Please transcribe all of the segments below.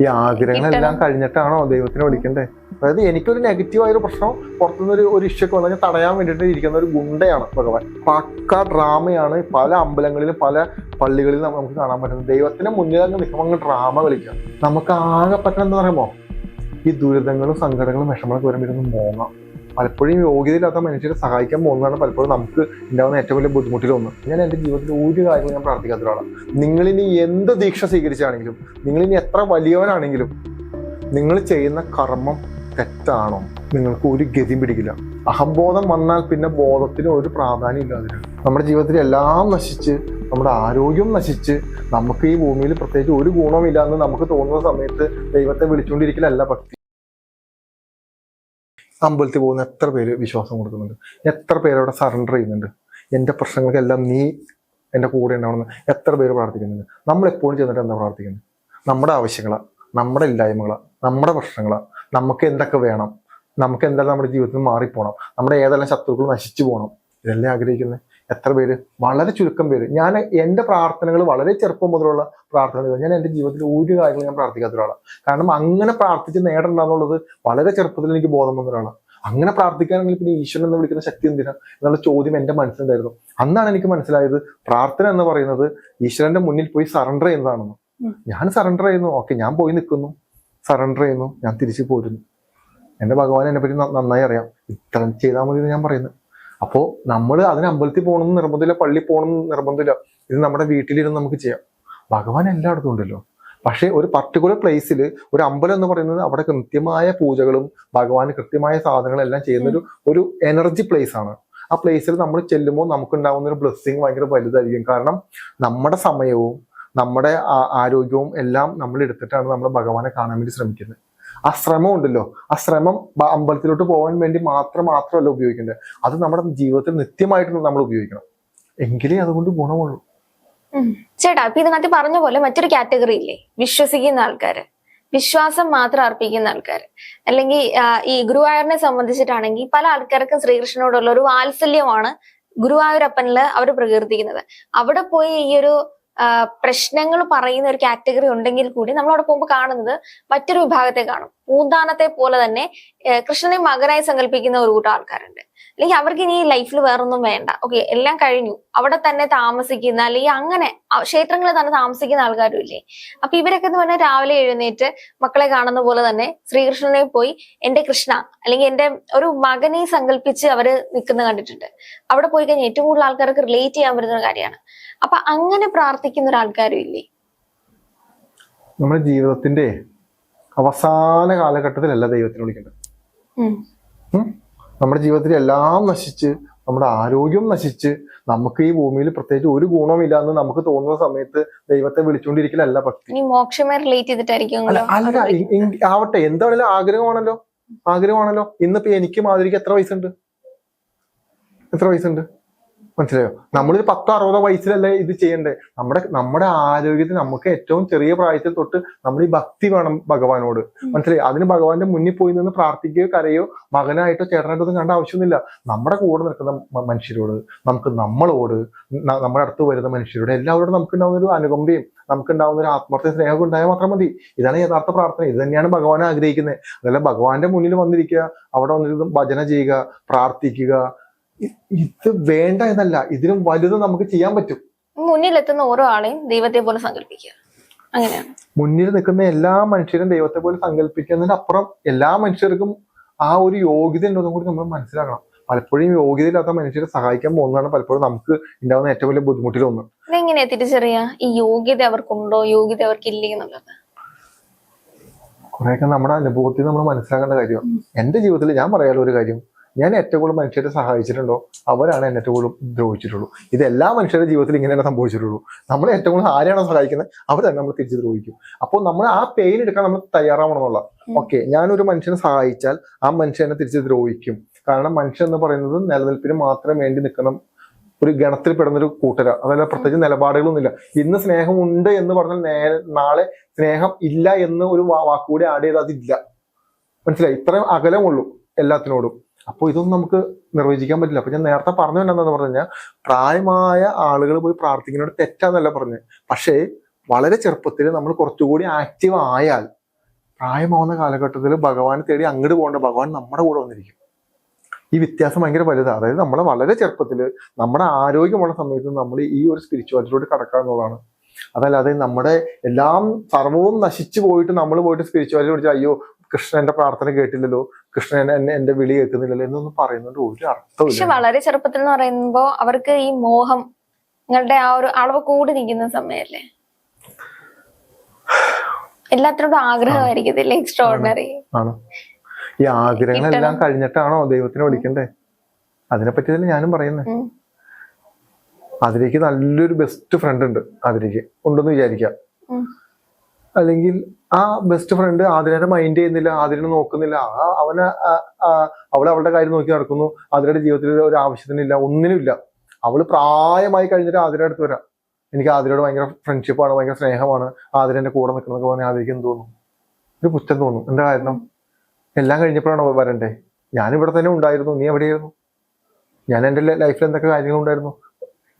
ഈ ആഗ്രഹങ്ങളെല്ലാം കഴിഞ്ഞിട്ടാണോ ദൈവത്തിനെ വിളിക്കണ്ടേ? അതായത് എനിക്കൊരു നെഗറ്റീവ് ആയൊരു പ്രശ്നം പുറത്തുനിന്ന് ഒരു ഒരു ഇഷ്യൊക്കെ വന്നു തടയാൻ വേണ്ടിയിട്ട് ഇരിക്കുന്ന ഒരു ഗുണ്ടയാണ് ഭഗവാൻ. പക്ക ഡ്രാമയാണ് പല അമ്പലങ്ങളിലും പല പള്ളികളിലും നമുക്ക് കാണാൻ പറ്റുന്നത്. ദൈവത്തിന് മുന്നിൽ അങ്ങ് നിൽക്കുമ്പോൾ ഡ്രാമ കളിക്കാം നമുക്ക് ആകെ പറ്റണം എന്താ പറയുമോ ഈ ദുരിതങ്ങളും സങ്കടങ്ങളും വിഷമങ്ങളൊക്കെ വരുമ്പോൾ മോങ്ങാം. പലപ്പോഴും യോഗ്യതയില്ലാത്ത മനുഷ്യരെ സഹായിക്കാൻ പോകുന്നതാണ് പലപ്പോഴും നമുക്ക് ഉണ്ടാകുന്ന ഏറ്റവും വലിയ ബുദ്ധിമുട്ടിലൊന്ന് ഞാൻ എന്റെ ജീവിതത്തിൽ ഒരു കാര്യങ്ങളും ഞാൻ പ്രാർത്ഥിക്കാത്ത ഒരാളാണ്. നിങ്ങളിനി എന്ത് ദീക്ഷ സ്വീകരിച്ചാണെങ്കിലും നിങ്ങളിനി എത്ര വലിയവനാണെങ്കിലും നിങ്ങൾ ചെയ്യുന്ന കർമ്മം തെറ്റാണോ? നിങ്ങൾക്ക് ഒരു ഗതി പിടിക്കില്ല. അഹംബോധം വന്നാൽ പിന്നെ ബോധത്തിന് ഒരു പ്രാധാന്യം ഇല്ലാതിരിക്കും നമ്മുടെ ജീവിതത്തിൽ എല്ലാം നശിച്ച് നമ്മുടെ ആരോഗ്യം നശിച്ച് നമുക്ക് ഈ ഭൂമിയിൽ പ്രത്യേകിച്ച് ഒരു ഗുണമില്ല എന്ന് നമുക്ക് തോന്നുന്ന സമയത്ത് ദൈവത്തെ വിളിച്ചുകൊണ്ടിരിക്കലല്ല ഭക്തി. അമ്പലത്തിൽ പോകുന്ന എത്ര പേര് വിശ്വാസം കൊടുക്കുന്നുണ്ട്? എത്ര പേര് അവിടെ സറണ്ടർ ചെയ്യുന്നുണ്ട്? എന്റെ പ്രശ്നങ്ങൾക്കെല്ലാം നീ എന്റെ കൂടെ ഉണ്ടാവണമെന്ന് എത്ര പേര് പ്രാർത്ഥിക്കുന്നുണ്ട്? നമ്മൾ എപ്പോഴും ചെന്നിട്ട് എന്താ പ്രാർത്ഥിക്കുന്നത്? നമ്മുടെ ആവശ്യങ്ങളാണ് നമ്മുടെ ഇല്ലായ്മകളാണ് നമ്മുടെ പ്രശ്നങ്ങളാണ് നമുക്ക് എന്തൊക്കെ വേണം? നമുക്ക് എന്തെല്ലാം നമ്മുടെ ജീവിതത്തിൽ മാറിപ്പോണം. നമ്മുടെ ഏതെല്ലാം ശത്രുക്കൾ നശിച്ചു പോകണം? ഇതെല്ലാം ആഗ്രഹിക്കുന്നത് എത്ര പേര്? വളരെ ചുരുക്കം പേര്. ഞാൻ എന്റെ പ്രാർത്ഥനകൾ വളരെ ചെറുപ്പം മുതലുള്ള പ്രാർത്ഥനകൾ ഞാൻ എന്റെ ജീവിതത്തിൽ ഒരു കാര്യങ്ങളും ഞാൻ പ്രാർത്ഥിക്കാത്ത ഒരാളാണ്. കാരണം അങ്ങനെ പ്രാർത്ഥിച്ച് നേടണ്ടെന്നുള്ളത് വളരെ ചെറുപ്പത്തിൽ എനിക്ക് ബോധം വന്ന ഒരാളാണ്. അങ്ങനെ പ്രാർത്ഥിക്കാനെങ്കിൽ പിന്നെ ഈശ്വരൻ എന്ന് വിളിക്കുന്ന ശക്തി എന്തിനാ? എന്നുള്ള ചോദ്യം എന്റെ മനസ്സിലുണ്ടായിരുന്നു. അന്നാണ് എനിക്ക് മനസ്സിലായത് പ്രാർത്ഥന എന്ന് പറയുന്നത് ഈശ്വരന്റെ മുന്നിൽ പോയി സറണ്ടർ ചെയ്യുന്നതാണെന്ന്. ഞാൻ സറണ്ടർ ചെയ്യുന്നു. ഓക്കെ ഞാൻ പോയി നിൽക്കുന്നു. സറണ്ടർ ചെയ്യുന്നു. ഞാൻ തിരിച്ചു പോരുന്നു. എന്റെ ഭഗവാൻ എന്നെ പറ്റി നന്നായി അറിയാം. ഇത്ര ചെയ്താൽ മതി എന്ന് ഞാൻ പറയുന്നത് അപ്പോൾ നമ്മൾ അതിന് അമ്പലത്തിൽ പോകണമെന്ന് നിർബന്ധമില്ല പള്ളി പോകണമെന്ന് നിർബന്ധമില്ല. ഇത് നമ്മുടെ വീട്ടിലിരുന്ന് നമുക്ക് ചെയ്യാം. ഭഗവാൻ എല്ലായിടത്തും ഉണ്ടല്ലോ. പക്ഷേ ഒരു പർട്ടിക്കുലർ പ്ലേസിൽ ഒരു അമ്പലം എന്ന് പറയുന്നത് അവിടെ കൃത്യമായ പൂജകളും ഭഗവാന് കൃത്യമായ സാധനങ്ങളും എല്ലാം ചെയ്യുന്ന ഒരു ഒരു എനർജി പ്ലേസ് ആണ്. ആ പ്ലേസിൽ നമ്മൾ ചെല്ലുമ്പോൾ നമുക്ക് ഉണ്ടാകുന്ന ഒരു ബ്ലെസ്സിങ് ഭയങ്കര വലുതായിരിക്കും. കാരണം നമ്മുടെ സമയവും നമ്മുടെ ആരോഗ്യവും എല്ലാം നമ്മൾ എടുത്തിട്ടാണ് നമ്മൾ ഭഗവാനെ കാണാൻ വേണ്ടി ശ്രമിക്കുന്നത്. ആ ശ്രമം ഉണ്ടല്ലോ. ആ ശ്രമം അമ്പലത്തിലോട്ട് പോകാൻ വേണ്ടി മാത്രം മാത്രമല്ല ഉപയോഗിക്കേണ്ടത്. അത് നമ്മുടെ ജീവിതത്തിൽ നിത്യമായിട്ട് നമ്മൾ ഉപയോഗിക്കണം. എങ്കിലേ അതുകൊണ്ട് ഗുണമുള്ളൂ. ചേട്ടാ ഇപ്പൊ ഇതിനകത്ത് പറഞ്ഞ പോലെ മറ്റൊരു കാറ്റഗറി ഇല്ലേ? വിശ്വസിക്കുന്ന ആൾക്കാര്. വിശ്വാസം മാത്രം അർപ്പിക്കുന്ന ആൾക്കാർ അല്ലെങ്കിൽ ഈ ഗുരുവായൂരിനെ സംബന്ധിച്ചിട്ടാണെങ്കിൽ പല ആൾക്കാർക്കും ശ്രീകൃഷ്ണനോടുള്ള ഒരു വാത്സല്യമാണ് ഗുരുവായൂരപ്പനിൽ അവർ പ്രകീർത്തിക്കുന്നത്. അവിടെ പോയി ഈ ഒരു പ്രശ്നങ്ങൾ പറയുന്ന ഒരു കാറ്റഗറി ഉണ്ടെങ്കിൽ കൂടി നമ്മൾ അവിടെ പോകുമ്പോൾ കാണുന്നത് മറ്റൊരു വിഭാഗത്തെ കാണും. പൂന്താനത്തെ പോലെ തന്നെ കൃഷ്ണനെ മകനായി സങ്കല്പിക്കുന്ന ഒരു കൂട്ടം ആൾക്കാരുണ്ട്. അല്ലെങ്കിൽ അവർക്ക് ഇനി ലൈഫിൽ വേറൊന്നും വേണ്ട. ഓക്കെ എല്ലാം കഴിഞ്ഞു. അവിടെ തന്നെ താമസിക്കുന്ന അല്ലെങ്കിൽ അങ്ങനെ ക്ഷേത്രങ്ങളിൽ തന്നെ താമസിക്കുന്ന ആൾക്കാരും ഇല്ലേ? അപ്പൊ ഇവരൊക്കെ എന്ന് പറഞ്ഞാൽ രാവിലെ എഴുന്നേറ്റ് മക്കളെ കാണുന്ന പോലെ തന്നെ ശ്രീകൃഷ്ണനെ പോയി എന്റെ കൃഷ്ണ അല്ലെങ്കിൽ എന്റെ ഒരു മകനെ സങ്കല്പിച്ച് അവർ നിൽക്കുന്ന കണ്ടിട്ടുണ്ട്. അവിടെ പോയി കഴിഞ്ഞാൽ ഏറ്റവും കൂടുതൽ ആൾക്കാർക്ക് റിലേറ്റ് ചെയ്യാൻ പറ്റുന്ന ഒരു കാര്യമാണ്. അപ്പൊ അങ്ങനെ പ്രാർത്ഥിക്കുന്ന ഒരാൾക്കാരും ഇല്ലേ? നമ്മുടെ ജീവിതത്തിന്റെ അവസാന കാലഘട്ടത്തിലല്ല ദൈവത്തിന് വിളിക്കേണ്ടത്? നമ്മുടെ ജീവിതത്തിൽ എല്ലാം നശിച്ച് നമ്മുടെ ആരോഗ്യം നശിച്ച് നമുക്ക് ഈ ഭൂമിയിൽ പ്രത്യേകിച്ച് ഒരു ഗുണമില്ല എന്ന് നമുക്ക് തോന്നുന്ന സമയത്ത് ദൈവത്തെ വിളിച്ചുകൊണ്ടിരിക്കലല്ല ഭക്തി. ഇനി മോക്ഷമേ റിലേറ്റ് ചെയ്തിട്ടായിരിക്കും അല്ല ആവട്ടെ എന്താണല്ലോ ആഗ്രഹമാണല്ലോ. ആഗ്രഹമാണല്ലോ. ഇന്നിപ്പോ എനിക്ക് മാതിരിക്ക് എത്ര വയസ്സുണ്ട്? എത്ര വയസ്സുണ്ട്? മനസ്സിലായോ? നമ്മളൊരു പത്തോ അറുപതോ വയസ്സിലല്ലേ ഇത് ചെയ്യണ്ടേ? നമ്മുടെ നമ്മുടെ ആരോഗ്യത്തിന് നമുക്ക് ഏറ്റവും ചെറിയ പ്രായത്തിൽ തൊട്ട് നമ്മൾ ഈ ഭക്തി വേണം ഭഗവാനോട്. മനസ്സിലായി? അതിന് ഭഗവാന്റെ മുന്നിൽ പോയി നിന്ന് പ്രാർത്ഥിക്കുകയോ കരയോ മകനായിട്ടോ ചേട്ടനായിട്ടോ ഒന്നും കണ്ട ആവശ്യമൊന്നുമില്ല. നമ്മുടെ കൂടെ നിൽക്കുന്ന മനുഷ്യരോട് നമുക്ക് നമ്മളോട് നമ്മുടെ അടുത്ത് വരുന്ന മനുഷ്യരോട് എല്ലാവരോടും നമുക്ക് ഉണ്ടാവുന്ന ഒരു അനുകമ്പയും നമുക്ക് ഉണ്ടാവുന്ന ഒരു ആത്മാർത്ഥ സ്നേഹം ഉണ്ടായാൽ മാത്രം മതി. ഇതാണ് യഥാർത്ഥ പ്രാർത്ഥന. ഇത് തന്നെയാണ് ഭഗവാൻ ആഗ്രഹിക്കുന്നത്. അതല്ല ഭഗവാന്റെ മുന്നിൽ വന്നിരിക്കുക അവിടെ വന്നിരുന്ന് ഭജന ചെയ്യുക പ്രാർത്ഥിക്കുക ഇത് വേണ്ട എന്നല്ല ഇതിലും വലുത് നമുക്ക് ചെയ്യാൻ പറ്റും. മുന്നിലെത്തുന്ന ഓരോ ആളെയും ദൈവത്തെ പോലെ സങ്കല്പിക്കുക. അങ്ങനെയാണ്. മുന്നിൽ നിൽക്കുന്ന എല്ലാ മനുഷ്യരും ദൈവത്തെ പോലെ സങ്കല്പിക്കുന്നതിന് അപ്പുറം എല്ലാ മനുഷ്യർക്കും ആ ഒരു യോഗ്യത ഉണ്ടെന്നും കൂടി നമ്മൾ മനസ്സിലാക്കണം. പലപ്പോഴും യോഗ്യതയില്ലാത്ത മനുഷ്യരെ സഹായിക്കാൻ പോകുന്നതാണ് പലപ്പോഴും നമുക്ക് ഉണ്ടാകുന്ന ഏറ്റവും വലിയ ബുദ്ധിമുട്ടിലൊന്ന്. എങ്ങനെയാ തിരിച്ചറിയാ? ഈ യോഗ്യത അവർക്കുണ്ടോ? യോഗ്യത അവർക്കില്ലേ എന്നുള്ളത്? കുറെയൊക്കെ നമ്മുടെ അനുഭവത്തിൽ നമ്മൾ മനസ്സിലാക്കേണ്ട കാര്യമാണ് എന്റെ ജീവിതത്തിൽ ഞാൻ പറയാനുള്ള ഒരു കാര്യം ഞാൻ ഏറ്റവും കൂടുതൽ മനുഷ്യരെ സഹായിച്ചിട്ടുണ്ടോ? അവരാണ് എന്നെ ഏറ്റവും കൂടുതൽ ദ്രോഹിച്ചിട്ടുള്ളൂ. ഇത് എല്ലാ മനുഷ്യരുടെ ജീവിതത്തിൽ ഇങ്ങനെ തന്നെ സംഭവിച്ചിട്ടുള്ളൂ. നമ്മൾ ഏറ്റവും കൂടുതൽ ആരെയാണോ സഹായിക്കുന്നത്? അവർ തന്നെ നമ്മൾ തിരിച്ചു ദ്രോഹിക്കും. അപ്പോൾ നമ്മൾ ആ പെയിൻ എടുക്കാൻ നമ്മൾ തയ്യാറാവണമെന്നുള്ള. ഓക്കെ ഞാനൊരു മനുഷ്യനെ സഹായിച്ചാൽ ആ മനുഷ്യനെ തിരിച്ച് ദ്രോഹിക്കും. കാരണം മനുഷ്യൻ എന്ന് പറയുന്നത് നിലനിൽപ്പിന് മാത്രം വേണ്ടി നിൽക്കണം ഒരു ഗണത്തിൽ പെടുന്ന ഒരു കൂട്ടര. അതല്ല പ്രത്യേകിച്ച് നിലപാടുകളൊന്നുമില്ല. ഇന്ന് സ്നേഹം ഉണ്ട് എന്ന് പറഞ്ഞാൽ നേ- നാളെ സ്നേഹം ഇല്ല എന്ന് ഒരു വാക്കുകൂടി ആഡ് ചെയ്താൽ അതില്ല. മനസ്സിലായി? ഇത്രയും അകലമുള്ളൂ എല്ലാത്തിനോടും. അപ്പോൾ ഇതൊന്നും നമുക്ക് നിർവചിക്കാൻ പറ്റില്ല. അപ്പൊ ഞാൻ നേരത്തെ പറഞ്ഞു എന്താന്ന് പറഞ്ഞു കഴിഞ്ഞാൽ പ്രായമായ ആളുകൾ പോയി പ്രാർത്ഥിക്കുന്നതിനോട് തെറ്റാന്നല്ല പറഞ്ഞത് പക്ഷേ വളരെ ചെറുപ്പത്തിൽ നമ്മൾ കുറച്ചുകൂടി ആക്റ്റീവ് ആയാൽ പ്രായമാവുന്ന കാലഘട്ടത്തിൽ ഭഗവാനെ തേടി അങ്ങോട്ട് പോകേണ്ട ഭഗവാൻ നമ്മുടെ കൂടെ വന്നിരിക്കും. ഈ വ്യത്യാസം ഭയങ്കര വലുതാണ് അതായത് നമ്മളെ വളരെ ചെറുപ്പത്തിൽ നമ്മുടെ ആരോഗ്യമുള്ള സമയത്ത് നമ്മൾ ഈ ഒരു സ്പിരിച്വാലിറ്റിയിലൂടെ കടക്കുക എന്നുള്ളതാണ്. അതല്ലാതെ നമ്മുടെ എല്ലാം സർവവും നശിച്ചു പോയിട്ട് നമ്മൾ പോയിട്ട് സ്പിരിച്വാലിറ്റി പഠിച്ചാൽ അയ്യോ കൃഷ്ണൻ എന്റെ പ്രാർത്ഥന കേട്ടില്ലല്ലോ കൃഷ്ണൻ എന്നെ എന്റെ വിളി കേൾക്കുന്നില്ലല്ലോ എന്നൊന്നും പറയുന്നുണ്ട് ഒരു അർത്ഥം പക്ഷെ വളരെ ചെറുപ്പത്തിൽ എന്ന് പറയുമ്പോ അവർക്ക് ഈ മോഹം നിങ്ങളുടെ ആ ഒരു അളവ് കൂടി നിൽക്കുന്ന സമയല്ലേ? എല്ലാത്തിനോടും ആഗ്രഹമായിരിക്കത്തില്ലേ എക്സ്ട്രാ ഓർഡിനറി ആണ്. ഈ ആഗ്രഹങ്ങളെല്ലാം കഴിഞ്ഞിട്ടാണോ ദൈവത്തിനെ വിളിക്കണ്ടേ? അതിനെപ്പറ്റി തന്നെ ഞാനും പറയുന്നത് ഉം. അതിലേക്ക് നല്ലൊരു ബെസ്റ്റ് ഫ്രണ്ട് ഉണ്ട് അതിലേക്ക്. ഉണ്ടെന്ന് വിചാരിക്കാം. അല്ലെങ്കിൽ ആ ബെസ്റ്റ് ഫ്രണ്ട് ആതിരനെ മൈൻഡ് ചെയ്യുന്നില്ല ആതിരനെ നോക്കുന്നില്ല. അവനെ അവൾ അവളുടെ കാര്യം നോക്കി നടക്കുന്നു. ആതിരയുടെ ജീവിതത്തിൽ ഒരു ആവശ്യത്തിനില്ല ഒന്നിനുമില്ല. അവൾ പ്രായമായി കഴിഞ്ഞിട്ട് ആതിര അടുത്ത് വരാം. എനിക്ക് ആതിരയോട് ഭയങ്കര ഫ്രണ്ട്ഷിപ്പാണ് ഭയങ്കര സ്നേഹമാണ്. ആതിര എന്റെ കൂടെ നിൽക്കുന്നതൊക്കെ പറഞ്ഞാൽ ആതിരയ്ക്ക് എന്ത് തോന്നും ഒരു പുച്ഛം തോന്നും എന്താ കാരണം? എല്ലാം കഴിഞ്ഞപ്പോഴാണ് വരണ്ടേ? ഞാനിവിടെ തന്നെ ഉണ്ടായിരുന്നു നീ എവിടെയായിരുന്നു? ഞാൻ എന്റെ ലൈഫിൽ എന്തൊക്കെ കാര്യങ്ങളുണ്ടായിരുന്നു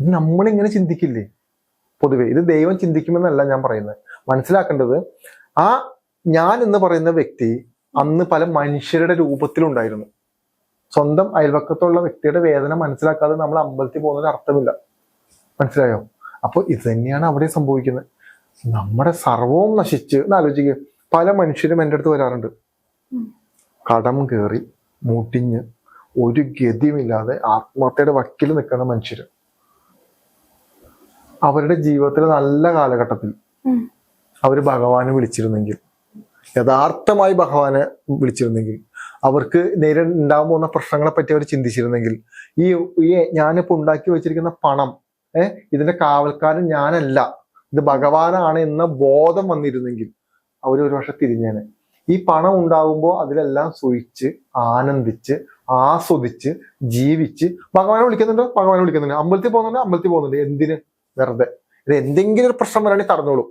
ഇത് നമ്മളിങ്ങനെ ചിന്തിക്കില്ലേ? പൊതുവെ ഇത് ദൈവം ചിന്തിക്കുമെന്നല്ല ഞാൻ പറയുന്നത്. മനസ്സിലാക്കേണ്ടത് ആ ഞാൻ എന്ന് പറയുന്ന വ്യക്തി അന്ന് പല മനുഷ്യരുടെ രൂപത്തിലുണ്ടായിരുന്നു. സ്വന്തം അയൽവക്കത്തുള്ള വ്യക്തിയുടെ വേദന മനസ്സിലാക്കാതെ നമ്മൾ അമ്പലത്തിൽ പോകുന്നതിന് അർത്ഥമില്ല. മനസ്സിലായോ? അപ്പോൾ ഇത് തന്നെയാണ് അവിടെ സംഭവിക്കുന്നത്. നമ്മുടെ സർവവും നശിച്ച് എന്ന് ആലോചിക്കുക പല മനുഷ്യരും എന്റെ അടുത്ത് വരാറുണ്ട്. കടം കയറി മുട്ടിഞ്ഞ് ഒരു ഗതിയുമില്ലാതെ ആത്മഹത്യയുടെ വക്കിൽ നിൽക്കുന്ന മനുഷ്യർ അവരുടെ ജീവിതത്തിലെ നല്ല കാലഘട്ടത്തിൽ. അവർ ഭഗവാനെ വിളിച്ചിരുന്നെങ്കിൽ യഥാർത്ഥമായി ഭഗവാനെ വിളിച്ചിരുന്നെങ്കിൽ അവർക്ക് നേരെ ഉണ്ടാകാൻ പോകുന്ന പ്രശ്നങ്ങളെ പറ്റി അവർ ചിന്തിച്ചിരുന്നെങ്കിൽ ഈ ഈ ഞാനിപ്പോൾ ഉണ്ടാക്കി വെച്ചിരിക്കുന്ന പണം ഏഹ് ഇതിന്റെ കാവൽക്കാരൻ ഞാനല്ല ഇത് ഭഗവാനാണ് എന്ന ബോധം വന്നിരുന്നെങ്കിൽ അവർ ഒരു പക്ഷെ തിരിഞ്ഞേനെ. ഈ പണം ഉണ്ടാകുമ്പോൾ അതിലെല്ലാം സുഴിച്ച് ആനന്ദിച്ച് ആസ്വദിച്ച് ജീവിച്ച് ഭഗവാനെ വിളിക്കുന്നുണ്ടോ? ഭഗവാനെ വിളിക്കുന്നുണ്ട്. അമ്പലത്തിൽ പോകുന്നുണ്ട്? അമ്പലത്തിൽ പോകുന്നുണ്ട്. എന്തിന്? വെറുതെ. ഇത് എന്തെങ്കിലും ഒരു പ്രശ്നം വരാണെങ്കിൽ തടഞ്ഞോളൂ.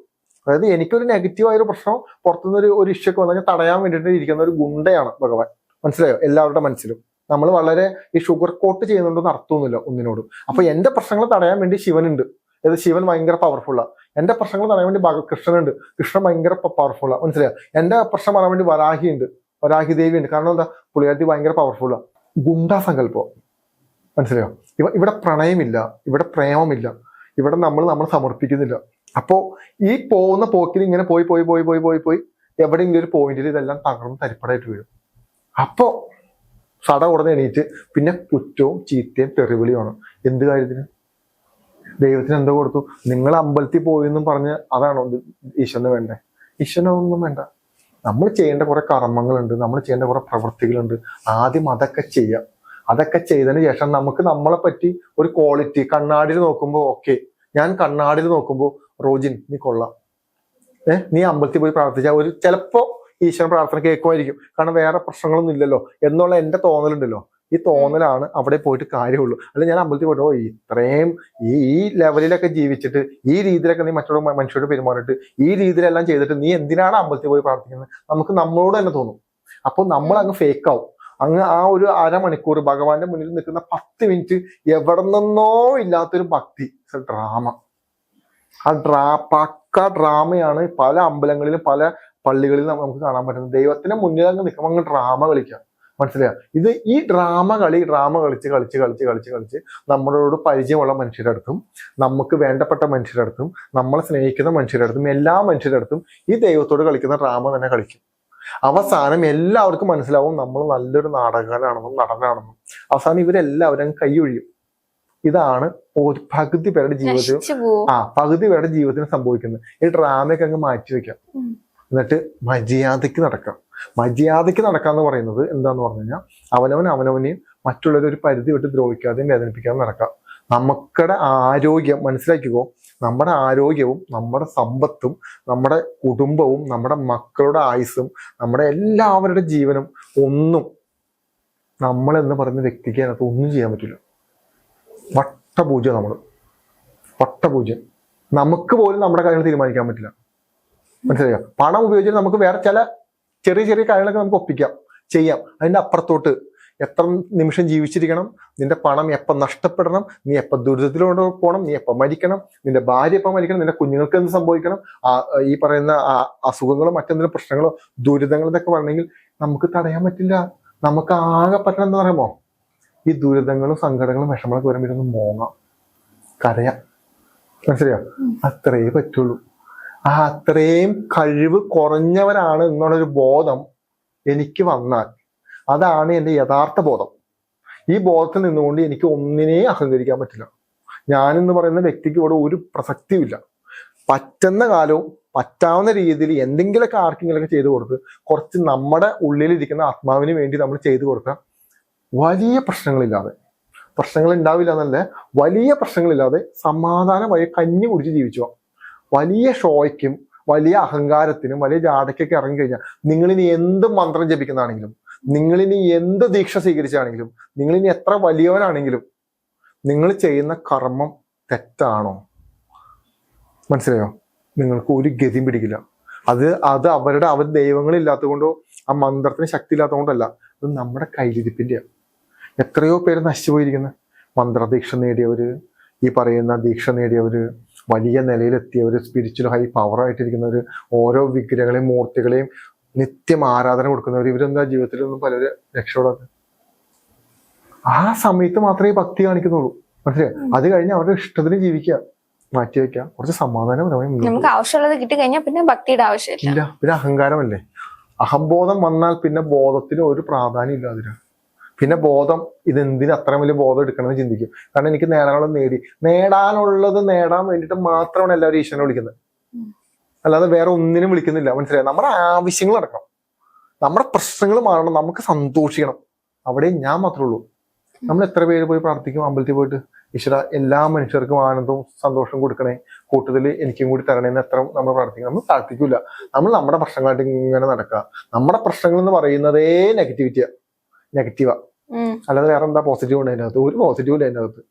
അതായത് എനിക്കൊരു നെഗറ്റീവായ ഒരു പ്രശ്നം പുറത്തുനിന്ന് ഒരു ഒരു ഇഷ്യൂ ഒക്കെ വന്നാൽ തടയാൻ വേണ്ടിയിട്ട് ഇരിക്കുന്ന ഒരു ഗുണ്ടയാണ് ഭഗവാൻ. മനസ്സിലായോ? എല്ലാവരുടെ മനസ്സിലും. നമ്മൾ വളരെ ഈ ഷുഗർ കോട്ട് ചെയ്യുന്നുണ്ടെന്ന് അർത്ഥമൊന്നുമില്ല ഒന്നിനോടും. അപ്പൊ എന്റെ പ്രശ്നങ്ങൾ തടയാൻ വേണ്ടി ശിവനുണ്ട്. അതായത് ശിവൻ ഭയങ്കര പവർഫുള്ളാണ് എന്റെ പ്രശ്നങ്ങൾ തടയാൻ വേണ്ടി കൃഷ്ണനുണ്ട് കൃഷ്ണൻ ഭയങ്കര പവർഫുള്ളാണ് മനസ്സിലായോ? എന്റെ പ്രശ്നം പറയാൻ വേണ്ടി വരാഹി ഉണ്ട് വരാഹി ദേവി ഉണ്ട് കാരണം എന്താ? പുള്ളിയാറ്റി ഭയങ്കര പവർഫുള്ളാണ് ഗുണ്ടാ സങ്കല്പം. മനസ്സിലായോ? ഇവ ഇവിടെ പ്രണയമില്ല. ഇവിടെ പ്രേമമില്ല. ഇവിടെ നമ്മൾ നമ്മൾ സമർപ്പിക്കുന്നില്ല. അപ്പോ ഈ പോകുന്ന പോക്കിൽ ഇങ്ങനെ പോയി പോയി പോയി പോയി പോയി പോയി എവിടെയെങ്കിലും ഒരു പോയിന്റിൽ ഇതെല്ലാം തകർന്ന് തരിപ്പടായിട്ട് വീഴും. അപ്പോ സട ഉടനെ എണീറ്റ് പിന്നെ കുറ്റവും ചീത്തയും തെറിവിളിയാണ് എന്ത് കാര്യത്തിന്? ദൈവത്തിന് എന്തോ കൊടുത്തു. നിങ്ങൾ അമ്പലത്തിൽ പോയി എന്നും പറഞ്ഞ് അതാണോ ഈശ്വരന് വേണ്ടേ? ഈശ്വരനൊന്നും വേണ്ട. നമ്മൾ ചെയ്യേണ്ട കുറെ കർമ്മങ്ങളുണ്ട് നമ്മൾ ചെയ്യേണ്ട കുറെ പ്രവൃത്തികളുണ്ട്. ആദ്യം അതൊക്കെ ചെയ്യാം അതൊക്കെ ചെയ്തതിന് ശേഷം നമുക്ക് നമ്മളെ പറ്റി ഒരു ക്വാളിറ്റി കണ്ണാടിയിൽ നോക്കുമ്പോൾ ഓക്കെ ഞാൻ കണ്ണാടിയിൽ നോക്കുമ്പോൾ റോജിൻ നീ കൊള്ളാം. ഏഹ് നീ അമ്പലത്തിൽ പോയി പ്രാർത്ഥിച്ചാൽ ഒരു ചിലപ്പോ ഈശ്വരൻ പ്രാർത്ഥന കേൾക്കുമായിരിക്കും. കാരണം വേറെ പ്രശ്നങ്ങളൊന്നും ഇല്ലല്ലോ. എന്നുള്ള എന്റെ തോന്നലുണ്ടല്ലോ. ഈ തോന്നലാണ് അവിടെ പോയിട്ട് കാര്യമുള്ളൂ. അല്ല ഞാൻ അമ്പലത്തിൽ പോയിട്ട് ഓ ഇത്രയും ഈ ഈ ലെവലിലൊക്കെ ജീവിച്ചിട്ട് ഈ രീതിയിലൊക്കെ നീ മറ്റുള്ള മനുഷ്യരോട് പെരുമാറിയിട്ട് ഈ രീതിയിലെല്ലാം ചെയ്തിട്ട് നീ എന്തിനാണ് അമ്പലത്തിൽ പോയി പ്രാർത്ഥിക്കുന്നത്? നമുക്ക് നമ്മളോട് തന്നെ തോന്നും. അപ്പോൾ നമ്മൾ അങ്ങ് ഫേക്ക് ആവും അങ്ങ് ആ ഒരു അരമണിക്കൂർ ഭഗവാന്റെ മുന്നിൽ നിൽക്കുന്ന പത്ത് മിനിറ്റ് എവിടെ നിന്നോ ഇല്ലാത്തൊരു ഭക്തി. ഡ്രാമ. ആ ഡ്രാ പക്ക ഡ്രാമയാണ് പല അമ്പലങ്ങളിലും പല പള്ളികളിലും നമുക്ക് കാണാൻ പറ്റുന്നത്. ദൈവത്തിന്റെ മുന്നിൽ അങ്ങ് നിൽക്കുമ്പോൾ അങ്ങ് ഡ്രാമ കളിക്കാം മനസ്സിലായോ? ഇത് ഈ ഡ്രാമ കളി ഡ്രാമ കളിച്ച് കളിച്ച് കളിച്ച് കളിച്ച് കളിച്ച് നമ്മളോട് പരിചയമുള്ള മനുഷ്യരുടെ അടുത്തും നമുക്ക് വേണ്ടപ്പെട്ട മനുഷ്യരുടെ അടുത്തും നമ്മളെ സ്നേഹിക്കുന്ന മനുഷ്യരുടെ അടുത്തും എല്ലാ മനുഷ്യരുടെ അടുത്തും ഈ ദൈവത്തോട് കളിക്കുന്ന ഡ്രാമ തന്നെ കളിക്കും. അവസാനം എല്ലാവർക്കും മനസ്സിലാവും നമ്മൾ നല്ലൊരു നാടകക്കാരാണെന്നും നടനാണെന്നും. അവസാനം ഇവരെല്ലാവരും കൈയൊഴിയും. ഇതാണ് ഒരു പകുതി പേരുടെ ജീവിതത്തിൽ ആ പകുതി പേരുടെ ജീവിതത്തിന് സംഭവിക്കുന്നത്. ഈ ഡ്രാമയൊക്കെ അങ്ങ് മാറ്റി വെക്കാം. എന്നിട്ട് മര്യാദയ്ക്ക് നടക്കാം. മര്യാദയ്ക്ക് നടക്കാന്ന് പറയുന്നത് എന്താന്ന് പറഞ്ഞു കഴിഞ്ഞാൽ അവനവൻ അവനവനെയും മറ്റുള്ളവരെ ഒരു പരിധി വിട്ട് ദ്രോഹിക്കാതെയും വേദനിപ്പിക്കാതെ നടക്കാം. നമുക്കടെ ആരോഗ്യം മനസ്സിലാക്കിക്കോ നമ്മുടെ ആരോഗ്യവും നമ്മുടെ സമ്പത്തും നമ്മുടെ കുടുംബവും നമ്മുടെ മക്കളുടെ ആയുസ്സും നമ്മുടെ എല്ലാവരുടെ ജീവനും ഒന്നും നമ്മളെന്ന് പറയുന്ന വ്യക്തിക്ക് അതിനകത്ത് ഒന്നും ചെയ്യാൻ പറ്റില്ല. വട്ടപൂജ നമ്മൾ വട്ടപൂജ. നമുക്ക് പോലും നമ്മുടെ കാര്യങ്ങൾ തീരുമാനിക്കാൻ പറ്റില്ല. മനസ്സിലായോ? പണം ഉപയോഗിച്ച് നമുക്ക് വേറെ ചില ചെറിയ ചെറിയ കാര്യങ്ങളൊക്കെ നമുക്ക് ഒപ്പിക്കാം ചെയ്യാം. അതിന്റെ അപ്പുറത്തോട്ട് എത്ര നിമിഷം ജീവിച്ചിരിക്കണം നിന്റെ പണം എപ്പം നഷ്ടപ്പെടണം നീ എപ്പം ദുരിതത്തിലൂടെ പോകണം നീ എപ്പം മരിക്കണം നിന്റെ ഭാര്യ എപ്പം മരിക്കണം നിന്റെ കുഞ്ഞുങ്ങൾക്ക് എന്ത് സംഭവിക്കണം ഈ പറയുന്ന അസുഖങ്ങളോ മറ്റെന്തെങ്കിലും പ്രശ്നങ്ങളോ ദുരിതങ്ങളോ ഇതൊക്കെ വരണമെങ്കിൽ നമുക്ക് തടയാൻ പറ്റില്ല. നമുക്ക് ആകെ പറ്റണം എന്ന് പറയുമോ ഈ ദുരിതങ്ങളും സങ്കടങ്ങളും വിഷമങ്ങളൊക്കെ വരുമ്പോൾ ഇരുന്ന് മോങ്ങാം. കരയാം. മനസ്സിലായോ? അത്രേ പറ്റുള്ളൂ. ആ അത്രയും കഴിവ് കുറഞ്ഞവരാണ് എന്നുള്ളൊരു ബോധം എനിക്ക് വന്നാൽ അതാണ് എന്റെ യഥാർത്ഥ ബോധം. ഈ ബോധത്തിൽ നിന്നുകൊണ്ട് എനിക്ക് ഒന്നിനെയും അഹങ്കരിക്കാൻ പറ്റില്ല. ഞാനെന്ന് പറയുന്ന വ്യക്തിക്ക് ഇവിടെ ഒരു പ്രസക്തിയുമില്ല. പറ്റുന്ന കാലവും പറ്റാവുന്ന രീതിയിൽ എന്തെങ്കിലുമൊക്കെ ആർക്കെങ്കിലുമൊക്കെ ചെയ്തു കൊടുത്ത് കുറച്ച് നമ്മുടെ ഉള്ളിലിരിക്കുന്ന ആത്മാവിന് വേണ്ടി നമ്മൾ ചെയ്തു കൊടുക്കുക. വലിയ പ്രശ്നങ്ങളില്ലാതെ. പ്രശ്നങ്ങൾ ഉണ്ടാവില്ല എന്നല്ല വലിയ പ്രശ്നങ്ങളില്ലാതെ സമാധാനമായി കഞ്ഞി കുടിച്ച് ജീവിച്ചു. വലിയ ഷോയ്ക്കും വലിയ അഹങ്കാരത്തിനും വലിയ ജാടയ്ക്കൊക്കെ ഇറങ്ങി കഴിഞ്ഞാൽ നിങ്ങളിനി എന്ത് മന്ത്രം ജപിക്കുന്നതാണെങ്കിലും നിങ്ങളിനി എന്ത് ദീക്ഷ സ്വീകരിച്ചാണെങ്കിലും നിങ്ങളിനി എത്ര വലിയവനാണെങ്കിലും നിങ്ങൾ ചെയ്യുന്ന കർമ്മം തെറ്റാണോ? മനസ്സിലായോ? നിങ്ങൾക്ക് ഒരു ഗതിയും പിടിക്കില്ല. അത് അത് അവരുടെ അവർ ദൈവങ്ങളില്ലാത്തതുകൊണ്ടോ ആ മന്ത്രത്തിന് ശക്തി ഇല്ലാത്തതുകൊണ്ടല്ല അത് നമ്മുടെ കയ്യിലിരിപ്പിന്റെയാണ് എത്രയോ പേര് നശിച്ചുപോയിരിക്കുന്നത് മന്ത്രദീക്ഷ നേടിയവർ ഈ പറയുന്ന ദീക്ഷ നേടിയവർ വലിയ നിലയിലെത്തിയവർ സ്പിരിച്വൽ ഹൈ പവറായിട്ടിരിക്കുന്നവർ ഓരോ വിഗ്രഹങ്ങളെയും മൂർത്തികളെയും നിത്യം ആരാധന കൊടുക്കുന്നവർ ഇവരെന്താ ജീവിതത്തിലൊന്നും പലര് രക്ഷപ്പെടാത്ത ആ സമയത്ത് മാത്രമേ ഭക്തി കാണിക്കുന്നുള്ളൂ. മനസ്സിലായോ? അത് കഴിഞ്ഞ് അവരുടെ ഇഷ്ടത്തിന് ജീവിക്കുക. മാറ്റി വെക്കുക കുറച്ച് സമാധാനപരമായി നമുക്ക് ആവശ്യമുള്ളത് കിട്ടിക്കഴിഞ്ഞാൽ പിന്നെ ഭക്തിയുടെ ആവശ്യമില്ല. ഇല്ല പിന്നെ അഹങ്കാരമല്ലേ? അഹംബോധം വന്നാൽ പിന്നെ ബോധത്തിന് ഒരു പ്രാധാന്യം ഇല്ല അതിന്. പിന്നെ ബോധം ഇതെന്തിന് അത്ര വലിയ ബോധം എടുക്കണമെന്ന് ചിന്തിക്കും. കാരണം എനിക്ക് നേടാനുള്ളത് നേടി. നേടാനുള്ളത് നേടാൻ വേണ്ടിയിട്ട് മാത്രമാണ് എല്ലാവരും ഈശ്വരനെ വിളിക്കുന്നത്. അല്ലാതെ വേറെ ഒന്നിനും വിളിക്കുന്നില്ല. മനസ്സിലായോ? നമ്മുടെ ആവശ്യങ്ങൾ നടക്കണം നമ്മുടെ പ്രശ്നങ്ങൾ മാറണം. നമുക്ക് സന്തോഷിക്കണം. അവിടെ ഞാൻ മാത്രമേ ഉള്ളൂ. നമ്മൾ എത്ര പേര് പോയി പ്രാർത്ഥിക്കും? അമ്പലത്തിൽ പോയിട്ട്? ഈശ്വര എല്ലാ മനുഷ്യർക്കും ആനന്ദവും സന്തോഷം കൊടുക്കണേ. കൂട്ടത്തിൽ എനിക്കും കൂടി തരണേന്ന് എത്ര നമ്മൾ പ്രാർത്ഥിക്കും. നമ്മൾ പ്രാർത്ഥിക്കൂല. നമ്മൾ നമ്മുടെ പ്രശ്നങ്ങളായിട്ട് ഇങ്ങനെ നടക്കുക. നമ്മുടെ പ്രശ്നങ്ങൾ എന്ന് പറയുന്നതേ നെഗറ്റിവിറ്റിയാ നെഗറ്റീവാ ഉം. അല്ലാതെ വേറെ എന്താ പോസിറ്റീവ് ഉണ്ട് അതിനകത്ത്? ഒരു പോസിറ്റീവ് ഇല്ല അതിനകത്ത്.